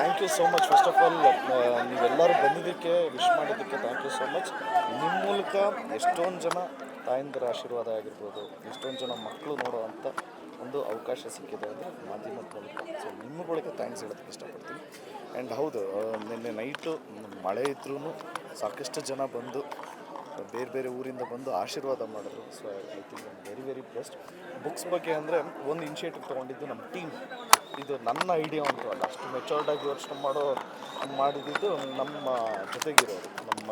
Thank you so much first of all ನೀವೆಲ್ಲರೂ ಬಂದಿದ್ದಕ್ಕೆ wish ಮಾಡಿದ್ದಕ್ಕೆ ಥ್ಯಾಂಕ್ ಯು ಸೋ ಮಚ್ ನಿಮ್ಮ ಮೂಲಕ ಎಷ್ಟೊಂದು ಜನ ತಾಯಂದಿರ ಆಶೀರ್ವಾದ ಆಗಿರ್ಬೋದು, ಎಷ್ಟೊಂದು ಜನ ಮಕ್ಕಳು ನೋಡುವಂಥ ಒಂದು ಅವಕಾಶ ಸಿಕ್ಕಿದೆ ಅಂದರೆ ಮಾಧ್ಯಮದ ಮೂಲಕ. ಸೊ ನಿಮ್ಮಗಳಿಗೆ ಥ್ಯಾಂಕ್ಸ್ ಹೇಳೋದಕ್ಕೆ ಇಷ್ಟಪಡ್ತೀನಿ. ಆ್ಯಂಡ್ ಹೌದು ನಿನ್ನೆ ನೈಟು ಮಳೆ ಇದ್ರೂ ಸಾಕಷ್ಟು ಜನ ಬಂದು, ಬೇರೆ ಬೇರೆ ಊರಿಂದ ಬಂದು ಆಶೀರ್ವಾದ ಮಾಡಿದ್ರು. So I think very very best books ಬಗ್ಗೆ ಅಂದರೆ ಒಂದು ಇನಿಷಿಯೇಟಿವ್ ತೊಗೊಂಡಿದ್ದು ನಮ್ಮ ಟೀಮ್ ಇದು ನನ್ನ ಐಡಿಯಾ ಅಂತೂ ಅಲ್ಲ ಅಷ್ಟು ಮೆಚೋರ್ಡಾಗಿ ಯೋಚನೆ ಮಾಡೋ ಮಾಡಿದ್ದು ನಮ್ಮ ಜೊತೆಗಿರೋರು. ನಮ್ಮ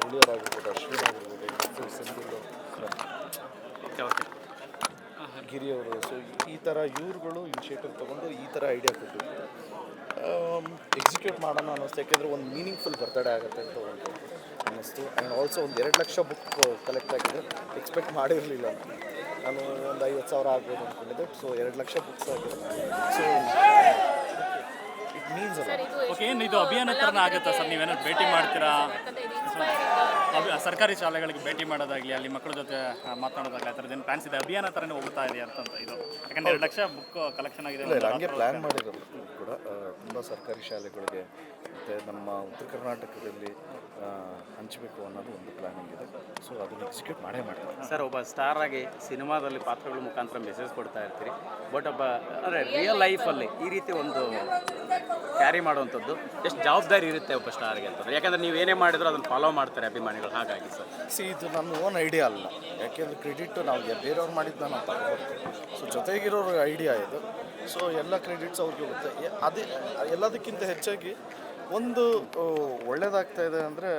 ಗೆಳೆಯರಾಗಿರ್ಬೋದು ಅಶ್ವಿನ್ ಆಗಿರ್ಬೋದು ಓಕೆ ಗಿರಿಯವರು. ಸೊ ಈ ಥರ ಇವ್ರುಗಳು ಇನಿಷಿಯೇಟಿವ್ ತೊಗೊಂಡು ಈ ಥರ ಐಡಿಯಾ ಕೊಟ್ಟಿದ್ರು ಎಕ್ಸಿಕ್ಯೂಟ್ ಮಾಡೋಣ ಅನ್ನಿಸ್ತು. ಯಾಕೆಂದರೆ ಒಂದು ಮೀನಿಂಗ್ಫುಲ್ ಬರ್ತಡೇ ಆಗುತ್ತೆ ಅಂತ ಒಂದು ಅನ್ನಿಸ್ತು. ಆ್ಯಂಡ್ ಆಲ್ಸೋ ಒಂದು ಎರಡು ಲಕ್ಷ ಬುಕ್ ಕಲೆಕ್ಟ್ ಆಗಿದೆ. ಎಕ್ಸ್ಪೆಕ್ಟ್ ಮಾಡಿರಲಿಲ್ಲ. ನಾನು ಒಂದು ಐವತ್ತು ಸಾವಿರ ಆಗ್ಬೋದು ಅಂದ್ಕೊಂಡಿದ್ದೆ ಸೊ ಎರಡು ಲಕ್ಷ ಬುಕ್ಸ್ ಆಗಿದೆ. ಸೊ ಇಟ್ ಮೀನ್ಸ್ ಅಲ್ಲ ಓಕೆ ಏನು ಇದು ಅಭಿಯಾನ ಥರನ ಆಗುತ್ತಾ ಸರ್? ನೀವೇನಾದ್ರು ಭೇಟಿ ಮಾಡ್ತೀರಾ? ಸರ್ಕಾರಿ ಶಾಲೆಗಳಿಗೆ ಭೇಟಿ ಮಾಡೋದಾಗಲಿ ಅಲ್ಲಿ ಮಕ್ಕಳ ಜೊತೆ ಮಾತಾಡೋದಾಗಲಿ ಮಾತನಾಡೋದಾಗಲಿ ಆ ಥರದ್ದೇನು ಏನು ಪ್ಲಾನ್ಸ್ ಇದೆ? ಅಭಿಯಾನ ಥರನೇ ಹೋಗ್ತಾ ಇದೆ ಅಂತ ಇದು. ಯಾಕಂದರೆ ಎರಡು ಲಕ್ಷ ಬುಕ್ ಕಲೆಕ್ಷನ್ ಆಗಿದೆ ಇಲ್ಲ ಹಂಗೆ ಪ್ಲ್ಯಾನ್ ಮಾಡಿರೋದು ಕೂಡ ತುಂಬ ಸರ್ಕಾರಿ ಶಾಲೆಗಳಿಗೆ ಮತ್ತು ನಮ್ಮ ಉತ್ತರ ಕರ್ನಾಟಕದಲ್ಲಿ ಹಂಚಬೇಕು ಅನ್ನೋದು ಒಂದು ಪ್ಲ್ಯಾನಿಂಗ್ ಇದೆ. ಸೊ ಅದನ್ನು ಎಕ್ಸಿಕ್ಯೂಟ್ ಮಾಡೇ ಮಾಡ್ತಾರೆ. ಸರ್ ಒಬ್ಬ ಸ್ಟಾರ್ ಆಗಿ ಸಿನಿಮಾದಲ್ಲಿ ಪಾತ್ರಗಳ ಮುಖಾಂತರ ಮೆಸೇಜ್ ಕೊಡ್ತಾ ಇರ್ತೀರಿ. ಬಟ್ ಒಬ್ಬ ಅಂದರೆ ರಿಯಲ್ ಲೈಫಲ್ಲಿ ಈ ರೀತಿ ಒಂದು ಕ್ಯಾರಿ ಮಾಡುವಂಥದ್ದು ಎಷ್ಟು ಜವಾಬ್ದಾರಿ ಇರುತ್ತೆ ಒಬ್ಬ ಸ್ಟಾರ್ಗೆ ಅಂತಂದ್ರೆ? ಯಾಕಂದ್ರೆ ನೀವು ಏನೇ ಮಾಡಿದ್ರು ಅದನ್ನು ಫಾಲೋ ಮಾಡ್ತಾರೆ ಅಭಿಮಾನಿಗಳು ಹಾಗಾಗಿ ಸರ್. ಸಿ ಇದು ನನ್ನ ಓನ್ ಐಡಿಯಾ ಅಲ್ಲ. ಯಾಕೆಂದರೆ ಕ್ರೆಡಿಟ್ ನಾವು ಬೇರೆಯವ್ರು ಮಾಡಿದ್ದು ನಾನು ತಗೋಬರ್ತೀವಿ ಸೊ ಜೊತೆಗಿರೋರ ಐಡಿಯಾ ಇದು. ಸೊ ಎಲ್ಲ ಕ್ರೆಡಿಟ್ಸ್ ಅವ್ರಿಗೆ ಹೋಗುತ್ತೆ. ಅದೇ ಎಲ್ಲದಕ್ಕಿಂತ ಹೆಚ್ಚಾಗಿ ಒಂದು ಒಳ್ಳೇದಾಗ್ತಾ ಇದೆ ಅಂದರೆ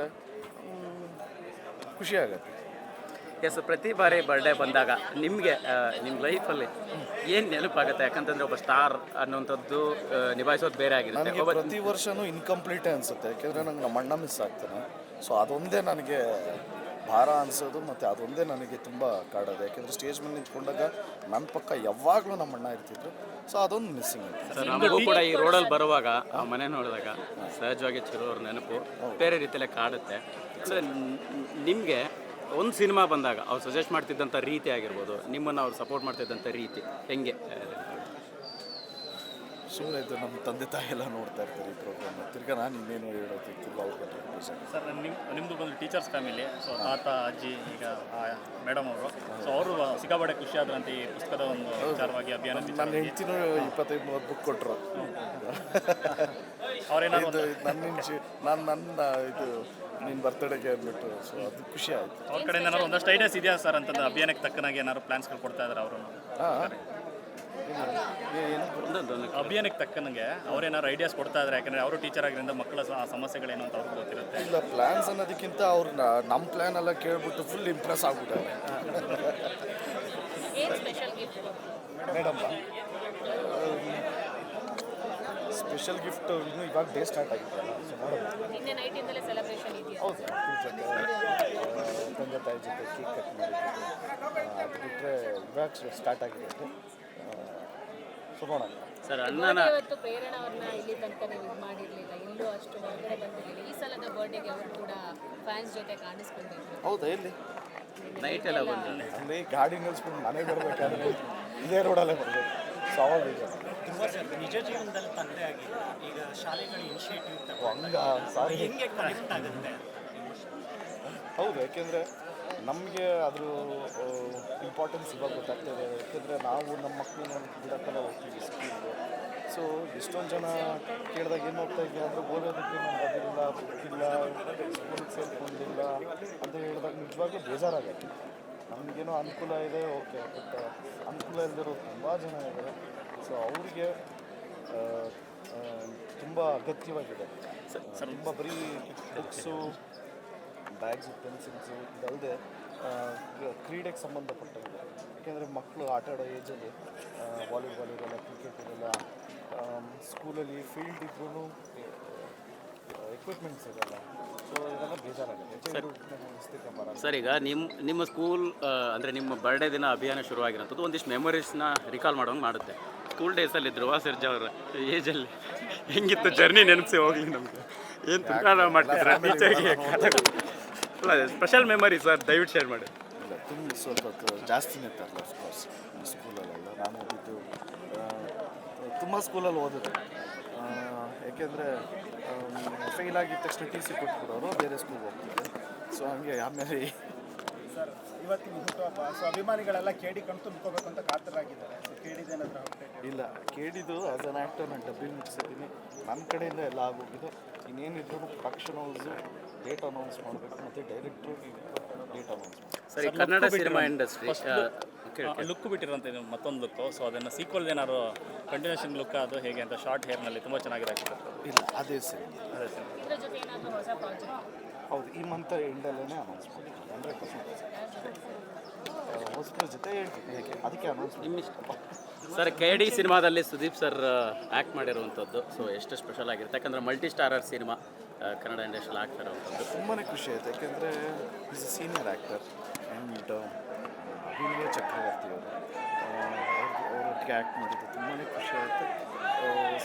ಖುಷಿಯಾಗುತ್ತೆ ಎಸ್ ಪ್ರತಿ ಬಾರಿ ಬರ್ಡೇ ಬಂದಾಗ ನಿಮಗೆ ನಿಮ್ಮ ಲೈಫಲ್ಲಿ ಏನು ನೆನಪಾಗುತ್ತೆ? ಯಾಕಂತಂದರೆ ಒಬ್ಬ ಸ್ಟಾರ್ ಅನ್ನುವಂಥದ್ದು ನಿಭಾಯಿಸೋದು ಬೇರೆ ಆಗಿರುತ್ತೆ. ನನಗೆ ಪ್ರತಿ ವರ್ಷನೂ ಇನ್ಕಂಪ್ಲೀಟೇ ಅನಿಸುತ್ತೆ. ಯಾಕೆಂದರೆ ನಂಗೆ ನಮ್ಮ ಅಣ್ಣ ಮಿಸ್ ಆಗ್ತಾನೆ. ಸೊ ಅದೊಂದೇ ನನಗೆ ಭಾರ ಅನಿಸೋದು ಮತ್ತು ಅದೊಂದೇ ನನಗೆ ತುಂಬ ಕಾಡೋದು. ಯಾಕೆಂದರೆ ಸ್ಟೇಜ್ ಮೇಲೆ ನಿಂತ್ಕೊಂಡಾಗ ನನ್ನ ಪಕ್ಕ ಯಾವಾಗಲೂ ನಮ್ಮ ಅಣ್ಣ ಇರ್ತಿದ್ರು. ಸೊ ಅದೊಂದು ಮಿಸ್ಸಿಂಗ್ ನಮಗೂ ಕೂಡ ಈ ರೋಡಲ್ಲಿ ಬರುವಾಗ ಆ ಮನೆ ನೋಡಿದಾಗ ಸಹಜವಾಗಿ ಚಿರೋರ್ ನೆನಪು ಬೇರೆ ರೀತಿಯಲ್ಲೇ ಕಾಡುತ್ತೆ. ಅಂದರೆ ನಿಮಗೆ ಒಂದು ಸಿನಿಮಾ ಬಂದಾಗ ಅವ್ರು ಸಜೆಸ್ಟ್ ಮಾಡ್ತಿದ್ದಂಥ ರೀತಿ ಆಗಿರ್ಬೋದು ನಿಮ್ಮನ್ನು ಅವ್ರು ಸಪೋರ್ಟ್ ಮಾಡ್ತಿದ್ದಂಥ ರೀತಿ ಹೆಂಗೆ? ಸುಮ್ಮನೆ ಇದು ನಮ್ಮ ತಂದೆ ತಾಯಿ ಎಲ್ಲ ನೋಡ್ತಾ ಇರ್ತಾರೆ ಈ ಪ್ರೋಗ್ರಾಮ್ ತಿರ್ಗಿ ನಾನು ಇನ್ನೇನು ಹೇಳೋದು ತಿರ್ಗಾ ಅವ್ರ ಬಗ್ಗೆ ಸರ್. ನಿಮ್ಮ ನಿಮ್ಮದು ಬಂದು ಟೀಚರ್ಸ್ ಫ್ಯಾಮಿಲಿ ಸೊ ತಾತ ಅಜ್ಜಿ ಈಗ ಮೇಡಮ್ ಅವರು. ಸೊ ಅವರು ಸಿಕ್ಕಾಪಟ್ಟೆ ಖುಷಿ ಆದ್ರಂತೆ ಈ ಪುಸ್ತಕದ ಒಂದು ವಿಚಾರವಾಗಿ ಅಭಿಯಾನ ನನ್ನ ಹೆಂಡ್ತಿನೂ ಇಪ್ಪತ್ತೈದು ಮೂವತ್ತು ಬುಕ್ ಕೊಟ್ಟರು ಅವರೇನಾದ್ರು ಇದು ನನ್ನ ನಾನು ನನ್ನ ಇದು ನಿನ್ನ ಬರ್ತ್ಡೇಗೆ ಅಂದ್ಬಿಟ್ಟು ಸೊ ಅದು ಖುಷಿ ಆಯಿತು. ಅವ್ರ ಕಡೆಯಿಂದ ಏನಾದ್ರು ಒಂದಷ್ಟು ಐಡಿಯಾಸ್ ಇದೆಯಾ ಸರ್ ಅಂತಂದ್ರೆ ಅಭಿಯಾನಕ್ಕೆ ತಕ್ಕನಾಗಿ ಏನಾದ್ರು ಪ್ಲಾನ್ಸ್ಗಳು ಕೊಡ್ತಾ ಇದ್ದಾರೆ ಅವರು ಹಾಂ. ಅಭಿಯಾನಕ್ಕೆ ತಕ್ಕನಂಗೆ ಅವ್ರೇನಾದ್ರು ಐಡಿಯಾಸ್ ಕೊಡ್ತಾ ಇದ್ದಾರೆ ಯಾಕಂದ್ರೆ ಅವರು ಟೀಚರ್ ಆಗಿರೋದ್ರಿಂದ ಮಕ್ಕಳ ಸ- ಸಮಸ್ಯೆಗಳೇನು ಅಂತ ಅವ್ರಿಗೆ ಗೊತ್ತಿರುತ್ತೆ. ಇಲ್ಲ ಪ್ಲ್ಯಾನ್ಸ್ ಅನ್ನೋದಕ್ಕಿಂತ ಅವ್ರು ನಮ್ಮ ಪ್ಲ್ಯಾನ್ ಎಲ್ಲ ಕೇಳ್ಬಿಟ್ಟು ಫುಲ್ ಇಂಪ್ರೆಸ್ ಆಗ್ಬಿಟ್ಟಾರೆ. ಏನು special gift madam special gift ಇನ್ನು ಇವಾಗ ಡೇ ಸ್ಟಾರ್ಟ್ ಆಗಿದೆ ಸೊ ನೋಡೋಣ. ನಿನ್ನೆ ನೈಟಿಂದಲೇ ಸೆಲೆಬ್ರೇಷನ್ ಇದೆಯಾ? ಹೌದು ಜೊತೆ ತಂದೆ ತಾಯಿ ಜೊತೆ ಕೇಕ್ ಕಟ್ ಮಾಡಿದ್ದು ಅದು ಬಿಟ್ಟರೆ ಇವಾಗ ಸ್ಟಾರ್ಟ್ ಆಗಿದೆ ನೋಡೋಣ ಸರ್ ಅಣ್ಣನ ಇವತ್ತು ಪ್ರೇರಣ ಅವ್ರನ್ನ ಇಲ್ಲಿ ತನಕ ನೀವು ಇದು ಮಾಡಿರಲಿಲ್ಲ. ಎಲ್ಲೂ ಅಷ್ಟು ಹೊರಗಡೆ ಬಂದಿರಲಿಲ್ಲ. ಈ ಸಲದ ಬರ್ಡೇಗೆ ಅವರು ಕೂಡ ಫ್ಯಾನ್ಸ್ ಜೊತೆ ಕಾಣಿಸ್ಕೊಂಡಿದ್ರು. ಹೌದಾ ಎಲ್ಲಿ? ನೈಟ್ ಎಲ್ಲ ಬಂದಿಲ್ಲ. ಅಲ್ಲಿ ಗಾಡಿ ನಿಲ್ಸ್ಕೊಂಡು ಮನೆಗೆ ಬರ್ಬೇಕಾದ್ರೆ ಇದೇ ರೋಡಲ್ಲೇ ಬರಬೇಕು ಸ್ವಾಭಾವಿಕ ತುಂಬ ಸರ್ ನಿಜ ಜೀವನದಲ್ಲಿ ತಂದೆ ಆಗಿದೆ ಈಗ ಶಾಲೆಗಳ ಇನಿಷಿಯೇಟಿವ್ ಹಂಗ ಸಾರಿ. ಹೆಂಗೆ ಕನೆಕ್ಟ್ ಆಗುತ್ತೆ? ಹೌದು ಯಾಕೆಂದರೆ ನಮಗೆ ಅದ್ರ ಇಂಪಾರ್ಟೆನ್ಸ್ ಇವಾಗ ಗೊತ್ತಾಗ್ತದೆ. ಯಾಕೆಂದರೆ ನಾವು ನಮ್ಮ ಮಕ್ಕಳನ್ನ ಬಿಡಕ್ಕೆಲ್ಲ ಹೋಗ್ತೀವಿ ಸ್ಕೂಲ್ಗೆ ಸೊ ಎಷ್ಟೊಂದು ಜನ ಕೇಳಿದಾಗ ಏನು ಹೋಗ್ತಾ ಇದೆಯಾ ಅಂದರೆ ಓದೋದಕ್ಕೆ ನಮ್ಗೆ ಅದಿಲ್ಲ ಗೊತ್ತಿಲ್ಲ ಸ್ಕೂಲಿಗೆ ಸೇರ್ಕೊಂಡಿಲ್ಲ ಅಂತ ಹೇಳಿದಾಗ ನಿಜವಾಗ್ಲೂ ಬೇಜಾರಾಗುತ್ತೆ. ನಮಗೇನೋ ಅನುಕೂಲ ಇದೆ ಓಕೆ ಬಟ್ ಅನುಕೂಲ ಇಲ್ಲದಿರೋ ತುಂಬ ಜನ ಇದ್ದಾರೆ ಸೊ ಅವರಿಗೆ ತುಂಬ ಅಗತ್ಯವಾಗಿದೆ. ತುಂಬ ಬರೀ ಬುಕ್ಸು ಬ್ಯಾಗ್ಸು ಪೆನ್ಸಿಲ್ಸು ಇದಲ್ಲದೆ ಕ್ರೀಡೆಗೆ ಸಂಬಂಧಪಟ್ಟಂಗೆ. ಯಾಕೆಂದರೆ ಮಕ್ಕಳು ಆಟ ಆಡೋ ಏಜಲ್ಲಿ ವಾಲಿಬಾಲ್ ಇರೋಲ್ಲ ಕ್ರಿಕೆಟ್ ಇರೋಲ್ಲ ಸ್ಕೂಲಲ್ಲಿ ಫೀಲ್ಡ್ ಇದ್ರೂ ಎಕ್ವಿಪ್ಮೆಂಟ್ಸ್ ಇರೋಲ್ಲ. ಸೊ ಇದೆಲ್ಲ ಬೇಜಾರಾಗುತ್ತೆ. ಸರ್ ಈಗ ನಿಮ್ಮ ನಿಮ್ಮ ಸ್ಕೂಲ್ ಅಂದರೆ ನಿಮ್ಮ ಬರ್ಡೇ ದಿನ ಅಭಿಯಾನ ಶುರುವಾಗಿರೋಂಥದ್ದು ಒಂದಿಷ್ಟು ಮೆಮೊರೀಸ್ನ ರಿಕಾಲ್ ಮಾಡೋಂಗೆ ಮಾಡುತ್ತೆ. ಸ್ಕೂಲ್ ಡೇಸಲ್ಲಿ ಧ್ರುವ ಸರ್ಜಾ ಅವರ ಏಜಲ್ಲಿ ಹೆಂಗಿತ್ತು ಜರ್ನಿ ನೆನಪಿಸಿ ಹೋಗಲಿ ನಮಗೆ. ಏನು ತುಂಬ ಮಾಡ್ತಿದ್ರೆ? ಟೀಚರ್ಗೆ ಅಲ್ಲ ಸ್ಪೆಷಲ್ ಮೆಮರಿ ಸರ್, ದಯವಿಟ್ಟು ಶೇರ್ ಮಾಡಿ. ತುಂಬ ಸ್ವಲ್ಪ ಜಾಸ್ತಿ ಜಾಸ್ತಿನೇ ತರಲ್ಲ ಅಫ್ಕೋರ್ಸ್ ಸ್ಕೂಲಲ್ಲೆಲ್ಲ ನಾನು ಓದಿದ್ದು ತುಂಬ ಸ್ಕೂಲಲ್ಲಿ ಓದಿದೆ. ಯಾಕೆಂದರೆ ಫೇಲ್ ಆಗಿದ ತಕ್ಷಣ ಟಿ ಸಿ ಕೊಟ್ಬಿಡೋರು, ಬೇರೆ ಸ್ಕೂಲ್ಗೆ ಹೋಗ್ತಿದ್ದೆ. ಸೊ ಹಂಗೆ ಆಮೇಲೆ ಇವತ್ತಿನ ಹುಟ್ಟುಹಬ್ಬ ಸೊ ಅಭಿಮಾನಿಗಳೆಲ್ಲ ಕೇಡಿ ಕಣ್ ತುಂಬ್ಕೋಬೇಕು ಅಂತ ಕಾತರಾಗಿದ್ದಾರೆ ಸೊ ಏನಾದರೂ ಅಪ್ಡೇಟ್ ಇಲ್ಲ ಕೇಳಿದ್ದು ಆಸ್ ಅನ್ ಆ್ಯಕ್ಟರ್ ನಾನು ಡಬ್ಬಿಂಗ್ ಮುಗಿಸಿದ್ದೀನಿ. ನನ್ನ ಕಡೆಯಿಂದ ಎಲ್ಲ ಆಗೋಗಿದೆ. ಇನ್ನೇನಿದ್ರು ಪ್ರೊಡಕ್ಷನ್ ಹೌಸು ಡೇಟ್ ಅನೌನ್ಸ್ ಮಾಡಬೇಕು. ಮತ್ತೆ ಡೈರೆಕ್ಟ್ರು ಡೇಟ್ ಅನೌನ್ಸ್ ಮಾಡಬೇಕು. Sir Kannada cinema industry look ಬಿಟ್ಟಿರೋಂಥ ಇದು ಮತ್ತೊಂದು ಲುಕ್ಕು ಸೊ ಅದನ್ನು ಸೀಕ್ವಲ್ ಏನಾದ್ರು ಕಂಟಿನ್ಯೂಷನ್ ಲುಕ್ ಅದು ಹೇಗೆ ಅಂತ ಶಾರ್ಟ್ ಹೇರ್ನಲ್ಲಿ ತುಂಬ ಚೆನ್ನಾಗಿದೆ ಇಲ್ಲ ಅದೇ ಸರಿ ಅದೇ ಸರ್ ಇದ್ರ ಜೊತೆ ಏನಾದರೂ ಹೊಸ ಪ್ರಾಜೆಕ್ಟ್ ಹೌದು ಈ ಮಂತ್ ಎಂಡಲ್ಲೇ ಅನೌನ್ಸ್ ಮಾಡ್ತೀನಿ ಹಂಡ್ರೆಡ್ ಪರ್ಸೆಂಟ್ ಹೊಸಬ್ರ ಜೊತೆ ಹೇಳ್ತೀನಿ. ಹೇಗೆ? ಅದಕ್ಕೆ ಅನೌನ್ಸ್ ಸರ್ ಕೆ ಡಿ ಸಿನಿಮಾದಲ್ಲಿ ಸುದೀಪ್ ಸರ್ ಆ್ಯಕ್ಟ್ ಮಾಡಿರುವಂಥದ್ದು. ಸೊ ಎಷ್ಟು ಸ್ಪೆಷಲ್ ಆಗಿರುತ್ತೆ? ಯಾಕಂದರೆ ಮಲ್ಟಿ ಸ್ಟಾರರ್ ಸಿನಿಮಾ ಕನ್ನಡ ಇಂಡಸ್ಟ್ರಿಯಲ್ಲಿ ಆಗ್ತಾ ಇರುವಂಥದ್ದು ತುಂಬಾ ಖುಷಿ ಆಯಿತು. ಯಾಕೆಂದರೆ ಈಸ್ ಸೀನಿಯರ್ ಆ್ಯಕ್ಟರ್ ಆ್ಯಂಡ್ ಅಭಿನಯ ಚಕ್ರವರ್ತಿ ಅವರು ಅವರೊಟ್ಟಿಗೆ ಆ್ಯಕ್ಟ್ ಮಾಡಿದ್ದು ತುಂಬಾ ಖುಷಿ ಆಯಿತು.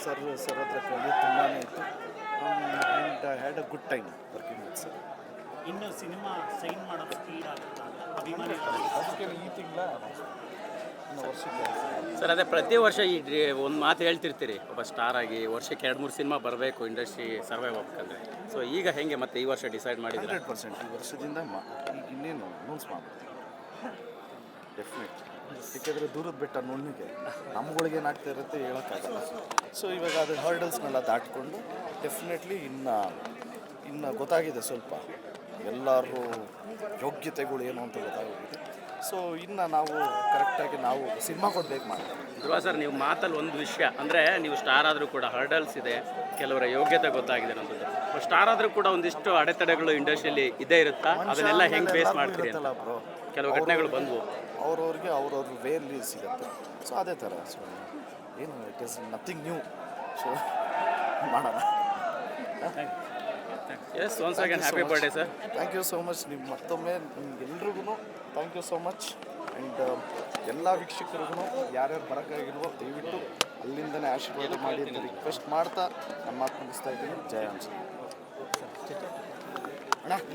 ಸರ್ ಸರ್ ಹತ್ರ ಕಲಿಯೋದು ತುಂಬಾ ಇತ್ತು and I had a good time working with sir ಇನ್ನು ಸಿನಿಮಾ ಸೈನ್ ಸ್ಪೀಡ್ ಅದಕ್ಕೆ ಈ ತಿಂಗಳ ಸರ್ ಅದೇ ಪ್ರತಿ ವರ್ಷ ಈ ಒಂದು ಮಾತು ಹೇಳ್ತಿರ್ತೀರಿ. ಒಬ್ಬ ಸ್ಟಾರ್ ಆಗಿ ವರ್ಷಕ್ಕೆ ಎರಡು ಮೂರು ಸಿನಿಮಾ ಬರಬೇಕು ಇಂಡಸ್ಟ್ರಿ ಸರ್ವೈವ್ ಆಗ್ಬೇಕಂದ್ರೆ. ಸೊ ಈಗ ಹೆಂಗೆ ಮತ್ತೆ ಈ ವರ್ಷ ಡಿಸೈಡ್ ಮಾಡಿದ್ರೆ ಹಂಡ್ರೆಡ್ ಪರ್ಸೆಂಟ್. ಈ ವರ್ಷದಿಂದ ಮಾ ಈಗ ಇನ್ನೇನು ಅನೌನ್ಸ್ ಮಾಡ್ತೀವಿ ಡೆಫಿನೆಟ್ ಏಕೆಂದರೆ ದೂರದ ಬೆಟ್ಟ ನುಣ್ಣಿಗೆ ನಮ್ಗಳಿಗೆ ಏನಾಗ್ತಾ ಇರುತ್ತೆ ಹೇಳೋಕ್ಕಾಗಲ್ಲ. ಸೊ ಇವಾಗ ಅದು ಹರ್ಡಲ್ಸ್ನೆಲ್ಲ ದಾಟ್ಕೊಂಡು ಡೆಫಿನೆಟ್ಲಿ ಇನ್ನು ಇನ್ನು ಗೊತ್ತಾಗಿದೆ ಸ್ವಲ್ಪ. ಎಲ್ಲರೂ ಯೋಗ್ಯತೆಗಳು ಏನು ಅಂತ ಗೊತ್ತಾಗೋಗಿದೆ. ಸೊ ಇನ್ನು ನಾವು ಕರೆಕ್ಟಾಗಿ ನಾವು ಸಿನಿಮಾ ಕೊಡ್ಬೇಕು ಮಾಡ್ತೀವಿ ಧ್ರುವ ಸರ್ ನೀವು ಮಾತಲ್ಲಿ ಒಂದು ವಿಷಯ ಅಂದರೆ ನೀವು ಸ್ಟಾರ್ ಆದರೂ ಕೂಡ ಹರ್ಡಲ್ಸ್ ಇದೆ ಕೆಲವರ ಯೋಗ್ಯತೆ ಗೊತ್ತಾಗಿದೆ ಅನ್ನೋದು ಸ್ಟಾರ್ ಆದರೂ ಕೂಡ ಒಂದಿಷ್ಟು ಅಡೆತಡೆಗಳು ಇಂಡಸ್ಟ್ರಿಯಲ್ಲಿ ಇದೇ ಇರುತ್ತಾ? ಅದನ್ನೆಲ್ಲ ಹೆಂಗೆ ಫೇಸ್ ಮಾಡ್ತೀರಿ ಬ್ರೋ. ಕೆಲವು ಘಟನೆಗಳು ಬಂದವು. ಅವ್ರವ್ರಿಗೆ ಅವ್ರವ್ರ ವೇರ್ಲಿ ಸಿಗುತ್ತೆ. ಸೊ ಅದೇ ಥರ ಸೊ ಏನು it is nothing new so ಮಾಡೋಣ. Yes once again happy birthday sir thank you so much ನಿಮ್ಮ ಮತ್ತೊಮ್ಮೆ ನಿಮ್ಗೆಲ್ರಿಗೂ thank you so much and ಎಲ್ಲ ವೀಕ್ಷಕರಿಗೂ ಯಾರ್ಯಾರು ಬರೋಕ್ಕಾಗಿಲ್ವೋ ದಯವಿಟ್ಟು ಅಲ್ಲಿಂದನೇ ಆಶೀರ್ವಾದ ಮಾಡಿ ಅಂತ ರಿಕ್ವೆಸ್ಟ್ ಮಾಡ್ತಾ ನಮ್ಮ ಮಾತು ಮುಗಿಸ್ತಾ ಇದ್ದೀನಿ. ಜಯ ಅನ್ಸ ಅಣ್ಣ.